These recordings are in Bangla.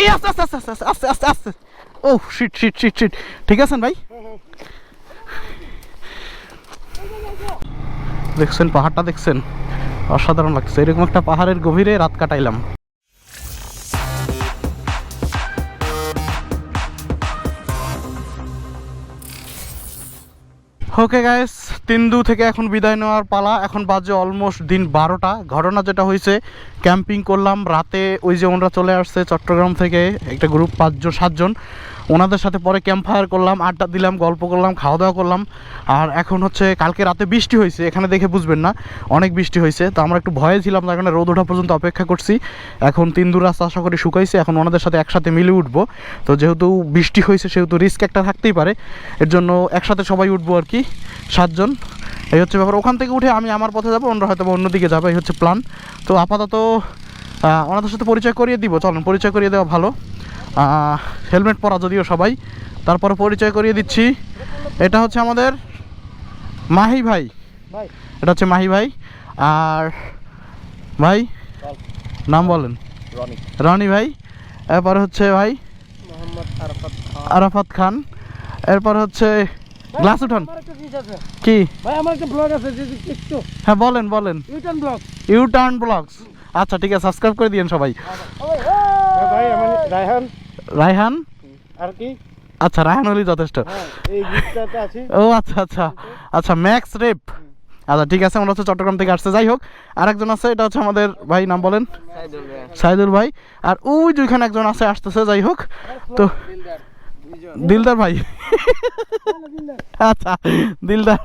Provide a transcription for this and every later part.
এই আস্তে আস্তে আস্তে আস্তে আস্তে আস্তে আস্তে। ও শিট শিট শিট শিট ঠিক আছেন ভাই? দেখছেন, পাহাড়টা দেখছেন? অসাধারণ লাগছে। এরকম একটা পাহাড়ের গভীরে রাত কাটাইলাম। ওকে গাইস তিন্দু থেকে এখন বিদায় নেওয়ার পালা। এখন বাজে অলমোস্ট দিন বারোটা। ঘটনা যেটা হয়েছে ক্যাম্পিং করলাম। রাতে ওই যে ওনারা চলে আসছে চট্টগ্রাম থেকে, একটা গ্রুপ পাঁচজন, সাতজন। ওনাদের সাথে পরে ক্যাম্প ফায়ার করলাম, আড্ডা দিলাম, গল্প করলাম, খাওয়া দাওয়া করলাম। আর এখন হচ্ছে কালকে রাতে বৃষ্টি হয়েছে, এখানে দেখে বুঝবেন না, অনেক বৃষ্টি হয়েছে। তো আমরা একটু ভয়ে ছিলাম, তার কারণে রোদ ওঠা পর্যন্ত অপেক্ষা করছি। এখন তিন্দু রাস্তা আশা করি শুকাইছে, এখন ওনাদের সাথে একসাথে মিলে উঠবো। তো যেহেতু বৃষ্টি হয়েছে, সেহেতু রিস্ক একটা থাকতেই পারে। এর জন্য একসাথে সবাই উঠবো আর কি, সাতজন। এই হচ্ছে ব্যাপার, ওখান থেকে উঠে আমি আমার পথে যাব, অন্যরা হয়তো অন্যদিকে যাবে, এই হচ্ছে প্ল্যান তো আপাতত ওনাদের সাথে পরিচয় করিয়ে দিব, চলুন, পরিচয় করিয়ে দেওয়া ভালো। হেলমেট পরা যদিও সবাই তারপর পরিচয় করিয়ে দিচ্ছি। এটা হচ্ছে আমাদের মাহি ভাই। এটা হচ্ছে মাহি ভাই। আর ভাই নাম বলেন। রনি। ভাই। এরপর হচ্ছে ভাই আরফাত খান। এরপর হচ্ছে গ্লাস উঠান। কি? ভাই আমার একটা ব্লগ আছে একটু। হ্যাঁ বলেন বলেন। U turn vlog U turn vlogs আচ্ছা ঠিক আছে সাবস্ক্রাইব করে দিয়েন সবাই। ভাই আমি রায়হান। রায়হান? আর কি? আচ্ছা রায়হান হলেই যথেষ্ট। হ্যাঁ এই গিফটটাতে আছি। ও আচ্ছা আচ্ছা আচ্ছা ম্যাক্স রেপ। আচ্ছা ঠিক আছে আমরা হচ্ছে চট্টগ্রাম থেকে আসছে। যাই হোক আরেকজন আছে এটা হচ্ছে আমাদের ভাই নাম বলেন? সাইদুল ভাই। আর ওই দুইখানে একজন আছে আসতেছে যাই হোক। তো দিলদার ভাই। আচ্ছা দিলদার।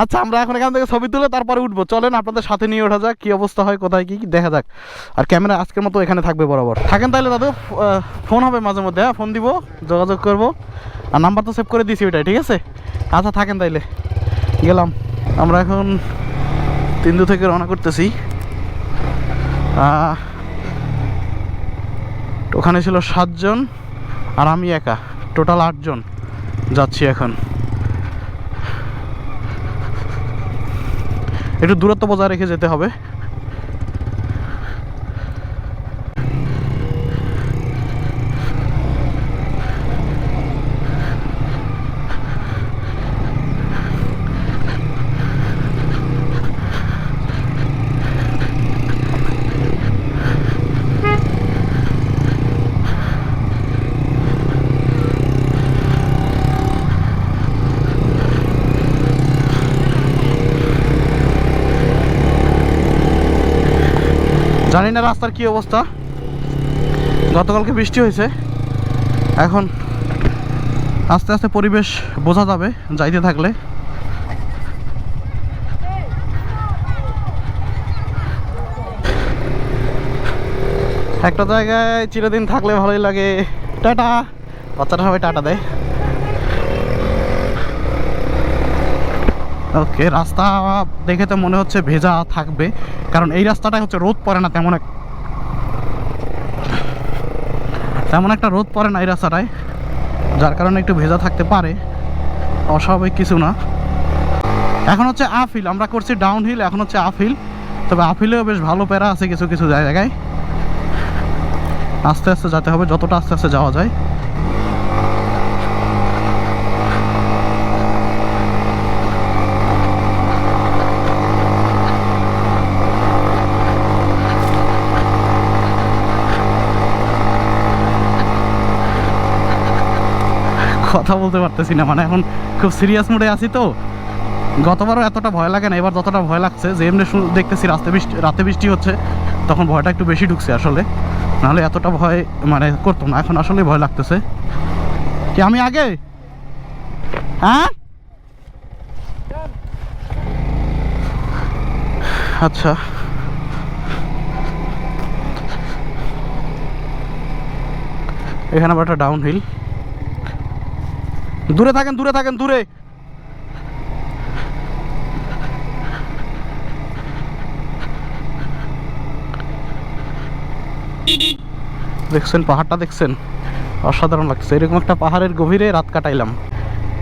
আচ্ছা আমরা এখন এখান থেকে ছবি তুলে তারপরে উঠবো। চলেন আপনাদের সাথে নিয়ে ওঠা যাক কি অবস্থা হয় কোথায় কি দেখা যাক। আর ক্যামেরা আজকের মতো এখানে থাকবে বরাবর। থাকেন তাহলে দাদু ফোন হবে মাঝে মধ্যে হ্যাঁ ফোন দিব যোগাযোগ করব। আর নাম্বার তো সেভ করে দিয়েছি ওইটাই ঠিক আছে? আচ্ছা থাকেন তাইলে। গেলাম। আমরা এখন তিন্দু থেকে রওনা করতেছি। ওখানে ছিল সাতজন আর আমি একা। টোটাল আটজন যাচ্ছি এখন। একটু দূরত্ব বজায় রেখে যেতে হবে। জানি না রাস্তার কি অবস্থা। গতকালকে বৃষ্টি হয়েছে। এখন আস্তে আস্তে পরিবেশ বোঝা যাবে যাইতে থাকলে। একটা জায়গায় চিরদিন থাকলে ভালোই লাগে। টাটা। বাচ্চাটা সবাই টাটা দেয়। ওকে, রাস্তা দেখে তো মনে হচ্ছে ভেজা থাকবে, কারণ এই রাস্তাটা হচ্ছে রোদ পড়ে না তেমন এক তেমন একটা রোদ পড়ে না এই রাস্তাটায়, যার কারণে একটু ভেজা থাকতে পারে, অস্বাভাবিক কিছু না। এখন হচ্ছে আফিল, আমরা করছি ডাউন হিল এখন হচ্ছে আফিল, তবে আফিলেও বেশ ভালো প্যারা আছে কিছু কিছু জায়গায়। আস্তে আস্তে যেতে হবে, যতটা আস্তে আস্তে যাওয়া যায়। কথা বলতে পারতেছি না। মানে এখন খুব সিরিয়াস মোডে আছি তো। গতবারও এতটা ভয় লাগে না, এবার যতটা ভয় লাগছে যে এমনি দেখতেছি রাতে বৃষ্টি রাতে বৃষ্টি হচ্ছে, তখন ভয়টা একটু বেশি ঢুকছে আসলে। নাহলে এতটা ভয় মানে করতো না, এখন আসলে ভয় লাগতেছে। কি আমি আগে? হ্যাঁ? আচ্ছা। এখানে আবার একটা ডাউন হিল দূরে থাকেন দূরে থাকেন, দূরে। দেখছেন, পাহাড়টা দেখছেন? অসাধারণ লাগছে। এরকম একটা পাহাড়ের গভীরে রাত কাটাইলাম।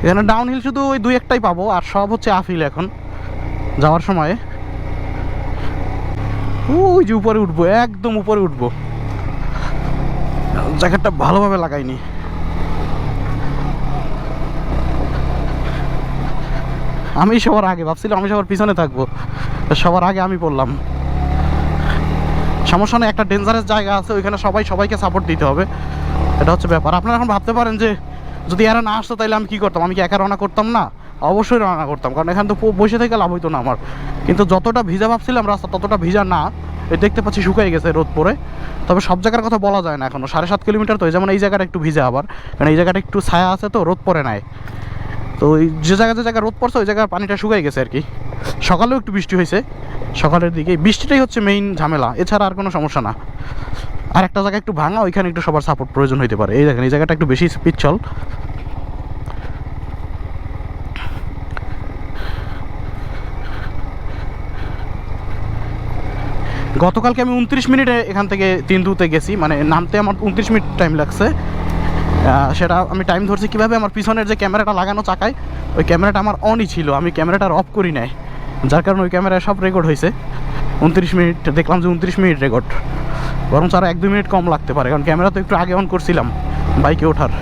এখানে ডাউন হিল শুধু ওই দুই একটাই পাবো, আর সব হচ্ছে আপ হিল এখন। যাওয়ার সময়। ওই যে উপরে উঠবো, একদম উপরে উঠবো। জ্যাকেটটা ভালোভাবে লাগাইনি। আমি সবার আগে, ভাবছিলাম আমি সবার পিছনে থাকব। সবার আগে আমি পড়লাম। সমস্যা নেই, একটা ডেঞ্জারাস জায়গা আছে, ওইখানে সবাই সবাইকে সাপোর্ট দিতে হবে। এটা হচ্ছে ব্যাপার। আপনারা এখন ভাবতে পারেন যে, যদি এরা না আসতো তাহলে আমি কী করতাম? আমি কি একা রওনা করতাম না? অবশ্যই রওনা করতাম, কারণ এখানে তো বসে থেকে লাভ হইতো না আমার। কিন্তু যতটা ভিজা ভাবছিলাম রাস্তা, ততটা ভিজা না। এই দেখতে পাচ্ছি শুকাই গেছে রোদ পরে। তবে সব জায়গার কথা বলা যায় না এখনও। সাড়ে সাত কিলোমিটার তো যেমন এই জায়গাটা একটু ভিজা আবার। কারণ এই জায়গাটা একটু ছায়া আছে তো, রোদ পরে নাই। তো ওই যে জায়গা যে জায়গায় রোদ পড়ছে, ওই জায়গার পানিটা শুকিয়ে গেছে আর কি। সকালেও একটু বৃষ্টি হয়েছে, সকালের দিকে। বৃষ্টিটাই হচ্ছে মেইন ঝামেলা, এছাড়া আর কোনো সমস্যা না। আর একটা জায়গা একটু ভাঙা, ওইখানে একটু সবার সাপোর্ট প্রয়োজন হতে পারে। এই দেখেন, এই জায়গাটা একটু বেশি পিচ্ছল। গতকালকে আমি উনত্রিশ মিনিটে এখান থেকে তিনদুতে গেছি মানে নামতে আমার উনত্রিশ মিনিট টাইম লাগছে। সেটা আমি টাইম ধরছি কীভাবে আমার পিছনের যে ক্যামেরাটা লাগানো চাকায়, ওই ক্যামেরাটা আমার অনই ছিল, আমি ক্যামেরাটা অফ করি নাই। যার কারণে ওই ক্যামেরায় সব রেকর্ড হয়েছে। উনত্রিশ মিনিট দেখলাম যে উনত্রিশ মিনিট রেকর্ড বরং আরও এক দু মিনিট কম লাগতে পারে, কারণ ক্যামেরা তো একটু আগে অন করছিলাম বাইকে ওঠার।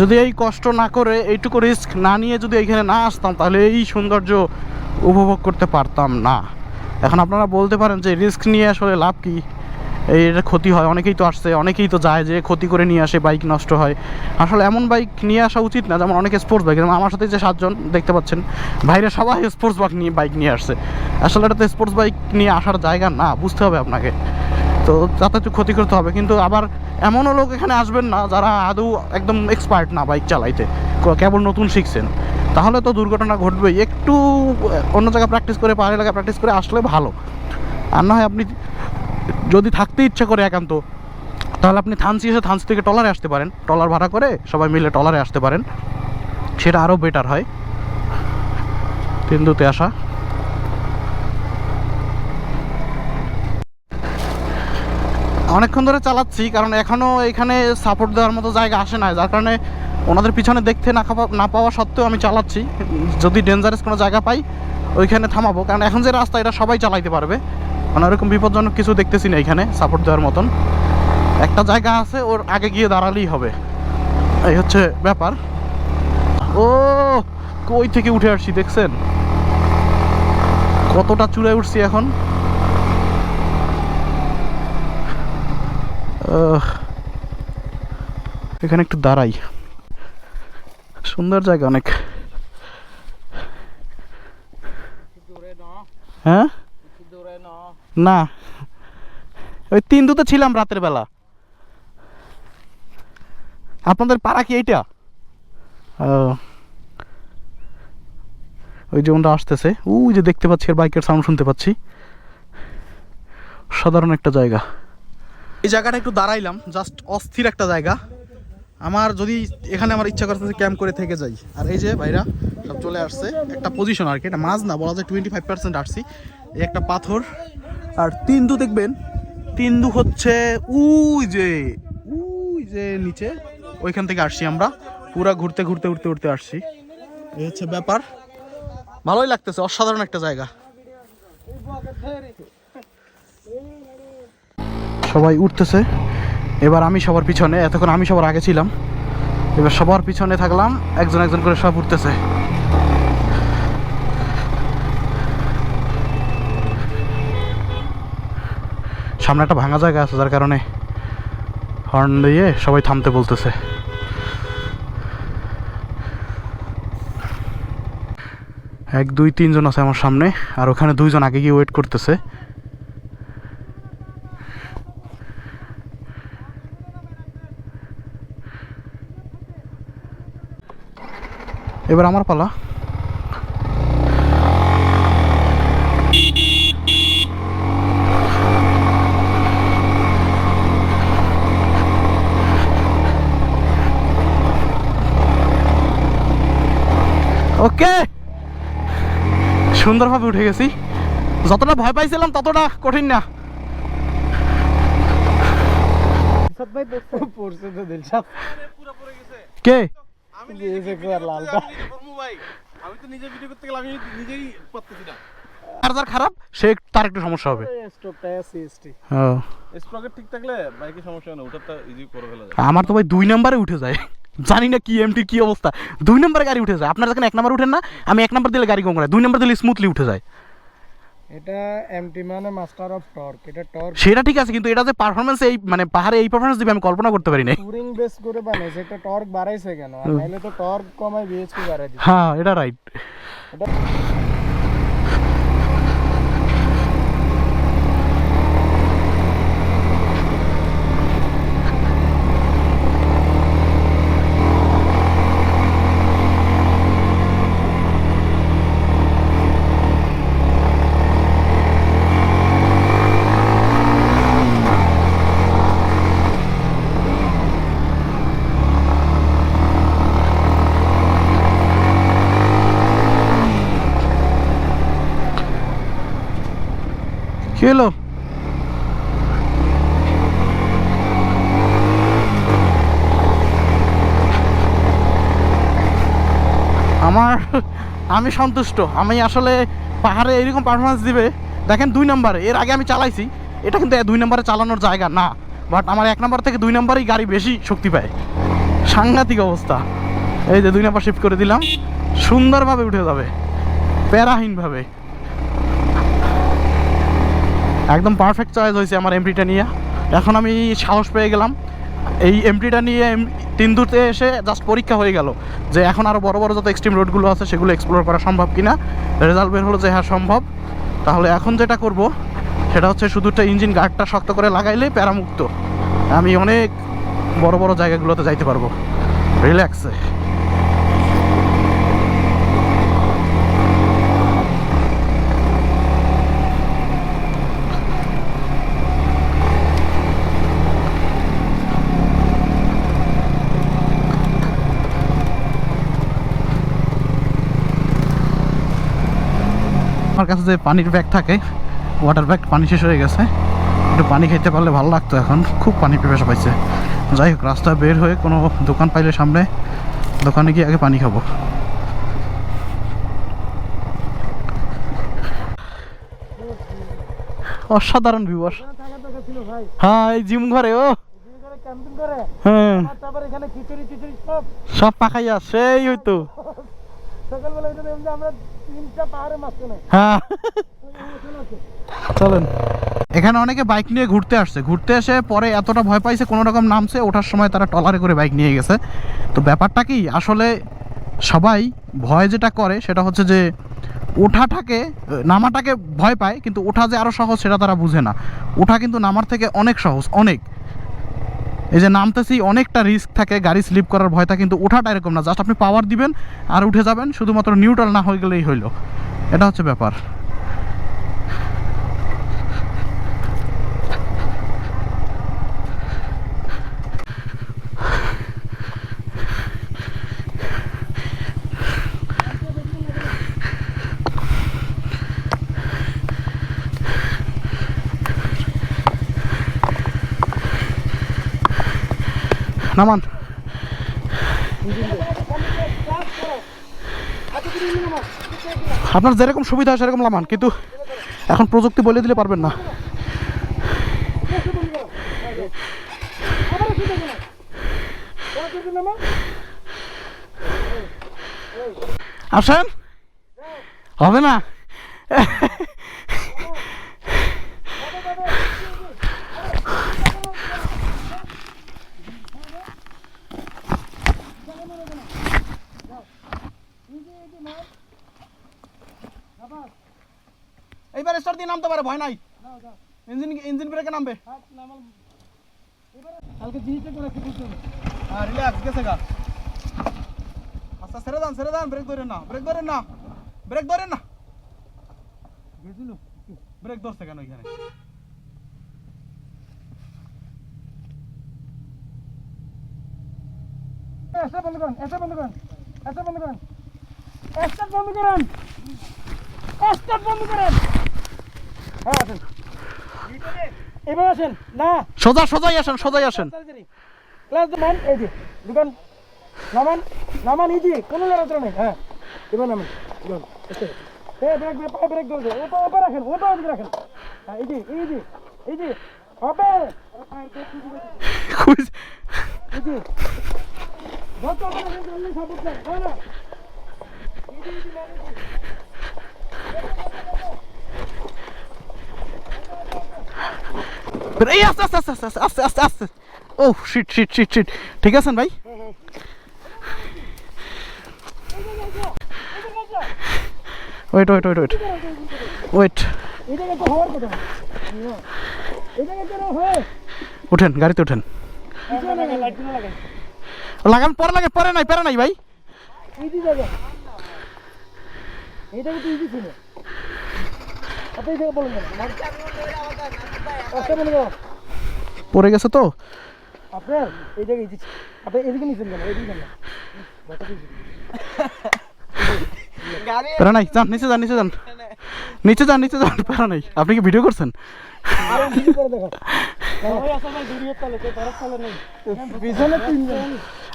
যদি এই কষ্ট না করে, এইটুকু রিস্ক না নিয়ে যদি এখানে না আসতাম, তাহলে এই সৌন্দর্য উপভোগ করতে পারতাম না। এখন আপনারা বলতে পারেন যে রিস্ক নিয়ে আসলে লাভ কি? এটা ক্ষতি হয়, অনেকেই তো আসছে, অনেকেই তো যায় যে ক্ষতি করে নিয়ে আসে বাইক নষ্ট হয়। আসলে এমন বাইক নিয়ে আসা উচিত না যেমন অনেকে স্পোর্টস বাইক যেমন আমার সাথে যে সাতজন দেখতে পাচ্ছেন বাইরে সবাই স্পোর্টস বাইক নিয়ে বাইক নিয়ে আসছে। আসলে এটা তো স্পোর্টস বাইক নিয়ে আসার জায়গা না, বুঝতে হবে আপনাকে। তো তাতে একটু ক্ষতি করতে হবে, কিন্তু আবার এমনও লোক এখানে আসবেন না যারা আদৌ একদম এক্সপার্ট না বাইক চালাইতে। কেবল নতুন শিখছেন। তাহলে তো দুর্ঘটনা ঘটবেই। একটু অন্য জায়গায় প্র্যাকটিস করে, পাহাড়ি এলাকায় প্র্যাকটিস করে আসলে ভালো। আর না হয় আপনি যদি থাকতে ইচ্ছা করে একান্ত, তাহলে আপনি থানসি এসে থানসি থেকে টলারে আসতে পারেন। টলার ভাড়া করে সবাই মিলে টলারে আসতে পারেন। সেটা আরও বেটার হয়। তিনদুতে আসা। অনেকক্ষণ ধরে চালাচ্ছি, কারণ এখনও এখানে সাপোর্ট দেওয়ার মতো জায়গা আসে না যার কারণে ওনাদের পিছনে দেখতে না না পাওয়া সত্ত্বেও আমি চালাচ্ছি। যদি ডেঞ্জারাস কোনো জায়গা পাই, ওইখানে থামাবো। কারণ এখন যে রাস্তা, এটা সবাই চালাইতে পারবে। মানে ওরকম বিপজ্জনক কিছু দেখতেছি না এখানে সাপোর্ট দেওয়ার মতন। একটা জায়গা আছে, ওর আগে গিয়ে দাঁড়ালেই হবে। এই হচ্ছে ব্যাপার। ও, কই থেকে উঠে আসছি দেখছেন? কতটা চূড়ায় উঠছি এখন? এখানে একটু দাঁড়াই। সুন্দর জায়গা অনেক। হ্যাঁ? না। ওই তিন দুতে ছিলাম রাতের বেলা। আপনাদের পাড়া কি এইটা? ওই যে ওনরা আসতেছে। ওই যে দেখতে পাচ্ছি আর বাইকের সাউন্ড শুনতে পাচ্ছি। সাধারণ একটা জায়গা। এই জায়গাটা একটু দাঁড়াইলাম জাস্ট অস্থির একটা জায়গা। আমার যদি এখানে আমার ইচ্ছা করতেছে ক্যাম্প করে থেকে যাই। আর এই যে ভাইরা, সব চলে আসছে। একটা পজিশন আর কি, এটা মাছ না, বলা যায় টোয়েন্টি ফাইভ পার্সেন্ট আসছি। এই একটা পাথর। আর তিন্দু দেখবেন তিন্দু হচ্ছে উই যে উই যে নিচে, ওইখান থেকে আসছি আমরা। পুরা ঘুরতে ঘুরতে ঘুরতে ঘুরতে আসছি। এই হচ্ছে ব্যাপার। ভালোই লাগতেছে, অসাধারণ একটা জায়গা। সবাই উঠতেছে। এবার আমি সবার পিছনে, এতক্ষণ আমি সবার আগে ছিলাম। এবার সবার পিছনে থাকলাম, একজন একজন করে সব উঠতেছে। সামনে একটা ভাঙা জায়গা আছে, যার কারণে হর্ন দিয়ে সবাই থামতে বলতেছে। এক, দুই, তিনজন আছে আমার সামনে, আর ওখানে দুইজন আগে গিয়ে ওয়েট করতেছে। এবার আমার পালা। ওকে। সুন্দরভাবে উঠে গেছি। যতটা ভয় পাইছিলাম ততটা কঠিন না। কে? আমি তো নিজে ভিডিও করতে গেলে আমি নিজেই পারতেছি না। আর যার খারাপ সে তার একটু সমস্যা হবে। স্টপটা সিএসটি ও, স্প্রকেট ঠিক থাকলে বাইকে সমস্যা না ওটা ইজি করে ফেলা যায়। আমার তো ভাই দুই নম্বরে উঠে যায়। জানি না কি এমটি কি অবস্থা। দুই নম্বরে গাড়ি উঠে যায়। আপনার যখন এক নম্বর উঠেন না আমি এক নম্বর দিলে গাড়ি কম করে দুই নম্বর দিলে স্মুথলি উঠে যায়। এটা এমটি মানে মাস্টার অফ টর্ক এটা টর্ক সেটা ঠিক আছে কিন্তু এটা যে পারফরমেন্স এই মানে পাহাড়ে এই পারফরমেন্স দিবে আমি কল্পনা করতে পারি না টুরিং বেস করে বানাইছে এটা টর্ক বাড়াইছে কেন? আর নাইলে তো টর্ক কমায় বিএসপি বাড়াই দিচ্ছে হ্যাঁ এটা রাইট এটা কি হলো আমার আমি সন্তুষ্ট। আমি আসলে পাহাড়ে এরকম পারফরমেন্স দিবে। দেখেন দুই নম্বরে এর আগে আমি চালাইছি। এটা কিন্তু দুই নম্বরে চালানোর জায়গা না। বাট আমার এক নম্বর থেকে দুই নম্বরেই গাড়ি বেশি শক্তি পায়। সাংঘাতিক অবস্থা। এই যে দুই নম্বর শিফট করে দিলাম। সুন্দরভাবে উঠে যাবে। প্যারাহীনভাবে। একদম পারফেক্ট চয়েস হয়েছে আমার এমটিটা নিয়ে। এখন আমি সাহস পেয়ে গেলাম। এই এমটিটা নিয়ে এম- দূরতে এসে জাস্ট পরীক্ষা হয়ে গেল যে এখন আরও বড় বড় যত এক্সট্রিম রোডগুলো আছে সেগুলো এক্সপ্লোর করা সম্ভব কিনা। রেজাল্ট বের হলো যে হ্যাঁ সম্ভব। তাহলে এখন যেটা করব, সেটা হচ্ছে শুধুটা ইঞ্জিন গার্ডটা শক্ত করে লাগাইলে প্যারামুক্ত। আমি অনেক বড় বড় জায়গাগুলোতে যাইতে পারব। রিল্যাক্সে কাছে যে পানির ব্যাগ থাকে ওয়াটার ব্যাগ পানি শেষ হয়ে গেছে। একটু পানি খেতে পারলে ভালো লাগতো এখন। খুব পানি পিপাসা পাইছে। যাই হোক রাস্তায় বের হয়ে কোনো দোকান পাইলে সামনে, দোকানে গিয়ে আগে পানি খাব। অসাধারণ ভাই হ্যাঁ এই জিম ঘরে, ও। হ্যাঁ। সব পাখাইয়া সেই হইতো। সকালবেলা আমরা হ্যাঁ। চলেন। এখানে অনেকে বাইক নিয়ে ঘুরতে আসছে। ঘুরতে এসে পরে এতটা ভয় পাইছে, কোনো রকম নামছে, ওঠার সময় তারা টলারে করে বাইক নিয়ে গেছে। তো ব্যাপারটা কি, আসলে সবাই ভয় যেটা করে, সেটা হচ্ছে যে ওঠাটাকে, নামাটাকে ভয় পায়, কিন্তু ওঠা যে আরও সহজ সেটা তারা বুঝে না। ওঠা কিন্তু নামার থেকে অনেক সহজ, অনেক। এই যে নামতেছি, অনেকটা রিস্ক থাকে, গাড়ি স্লিপ করার ভয়টা কিন্তু ওঠাটা এরকম না। জাস্ট আপনি পাওয়ার দিবেন আর উঠে যাবেন, শুধুমাত্র নিউট্রাল না হয়ে গেলেই হইল। এটা হচ্ছে ব্যাপার। নামান। আপনার যেরকম সুবিধা হয় সেরকম নামান, কিন্তু এখন প্রযুক্তি বলে দিলে পারবেন না। আসেন হবে না? এইবার স্টার্ট দিয়ে নামতে পারে ভয় নাই। ইঞ্জিন ইঞ্জিন ব্রেকে নামবে। কালকে জিনিসটা করে একটু বুঝতে হবে। হ্যাঁ রিল্যাক্স গেছে গা। আচ্ছা ছেড়ে দেন ছেড়ে দেন ব্রেক ধরেন না ব্রেক ধরেন না ব্রেক ধরেন না। গেছিল? ব্রেক ধরছে কেন এখানে? এই, বন্ধ করেন স্টার্ট বন্ধ করেন স্টার্ট বন্ধ করেন স্টার্ট বন্ধ করেন। স্টার্ট বন্ধ করেন। হ্যাঁ আসেন। এবার আসেন। না। সোজা সোজাই আসেন সোজাই আসেন। ক্লাস নামান এই যে দোকান। নামান নামান ইজি কোনো লড়াচড়া নেই। হ্যাঁ এবার নামেন ধরুন এসে এ ব্রেক ব্রেক পায়ে ব্রেক ধরছে ও পা রাখেন ও ওদিকে রাখেন। হ্যাঁ এই এই এই এই যত ওখানে সাপোর্ট দেন না এই যে মানে এই যে। এই আস্তে আস্তে আস্তে আস্তে আস্তে আস্তে আস্তে। ও শিট শিট শিট শিট ঠিক আছেন ভাই? Wait wait wait wait wait এই জায়গায় তো হওয়ার কথা না। এই জায়গায় তো ওঠেন গাড়িতে পিছনে লাগান, পরে লাগে, পরে নাই পরে নাই ভাই। এই যে জায়গা এই জায়গা তো ইজি ছিল আপনি বলেন পড়ে গেছে তো? আপনার এই জায়গায় আপনি এদিকে নিছেন কেন এদিকে কেন প্যারা নাই যান নিচে যান নিচে যান। নিচে যান নিচে যান প্যারা নাই। আপনি কি ভিডিও করছেন?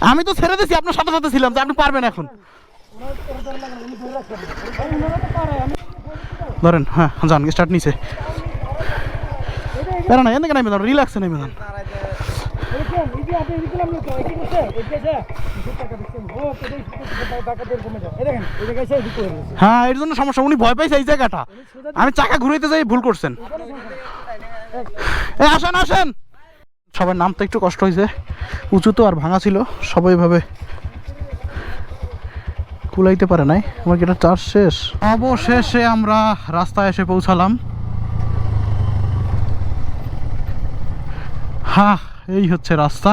আমি তো ছেড়ে দিছি আপনার সাথে সাথে ছিলাম যে আপনি পারবেন এখন। ধরেন হ্যাঁ যান স্টার্ট নিচে। দেখেন এই জায়গায় এসে এদিকে হয়ে এর জন্য সমস্যা, উনি ভয় পাইছে এই জায়গাটা। আমি চাকা ঘুরাইতে যাই, ভুল করছেন। এ, আসেন আসেন। সবার নামতে একটু কষ্ট হয়েছে। উঁচু তো আর ভাঙা ছিল, সবাই ভাবে কুলাইতে পারে নাই। আমার কি এটা চার্জ শেষ? অবশেষে আমরা রাস্তায় এসে পৌঁছালাম। হ্যাঁ এই হচ্ছে রাস্তা।